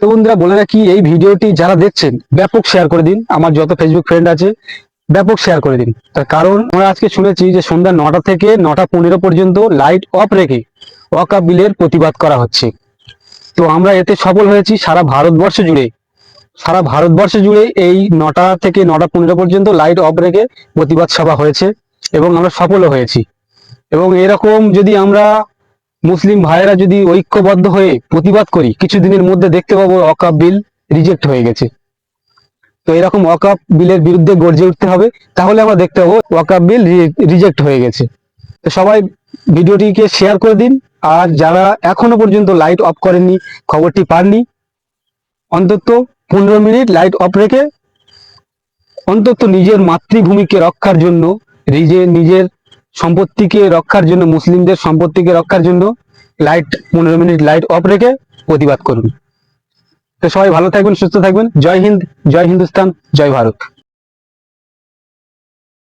তো বন্ধুরা, বলে রাখি, এই ভিডিওটি যারা দেখছেন, ব্যাপক শেয়ার করে দিন। আমার যত ফেসবুক ফ্রেন্ড আছে, ব্যাপক শেয়ার করে দিন। তার কারণ, আমরা আজকে শুনেছি যে সন্ধ্যা নটা থেকে নটা পনেরো পর্যন্ত লাইট অফ রেখে ওয়াকা বিলের প্রতিবাদ করা হচ্ছে। তো আমরা এতে সফল হয়েছি সারা ভারতবর্ষ জুড়ে। সারা ভারতবর্ষ জুড়ে এই নটা থেকে নটা পনেরো পর্যন্ত লাইট অফ রেখে প্রতিবাদ সভা হয়েছে এবং আমরা সফলও হয়েছি। এবং এরকম যদি আমরা মুসলিম ভাইয়েরা যদি ঐক্যবদ্ধ হয়ে প্রতিবাদ করি, কিছুদিনের মধ্যে দেখতে পাবো অকাপ বিল রিজেক্ট হয়ে গেছে। তো এরকম ওয়াকাপ বিলের বিরুদ্ধে গর্জে উঠতে হবে, তাহলে আমরা দেখতে পাবো ওয়াকাপ বিল রিজেক্ট হয়ে গেছে। তো সবাই ভিডিওটিকে শেয়ার করে দিন, আর যারা এখনও পর্যন্ত লাইট অফ করেননি, খবরটি পাননি, অন্তত পনেরো মিনিট লাইট অফ রেখে অন্তত নিজের মাতৃভূমিকে রক্ষার জন্য, নিজের নিজের সম্পত্তিকে রক্ষার জন্য, মুসলিমদের সম্পত্তিকে রক্ষার জন্য লাইট পনেরো মিনিট লাইট অফ রেখে প্রতিবাদ করুন। তো সবাই ভালো থাকবেন, সুস্থ থাকবেন। জয় হিন্দ, জয় হিন্দুস্তান, জয় ভারত।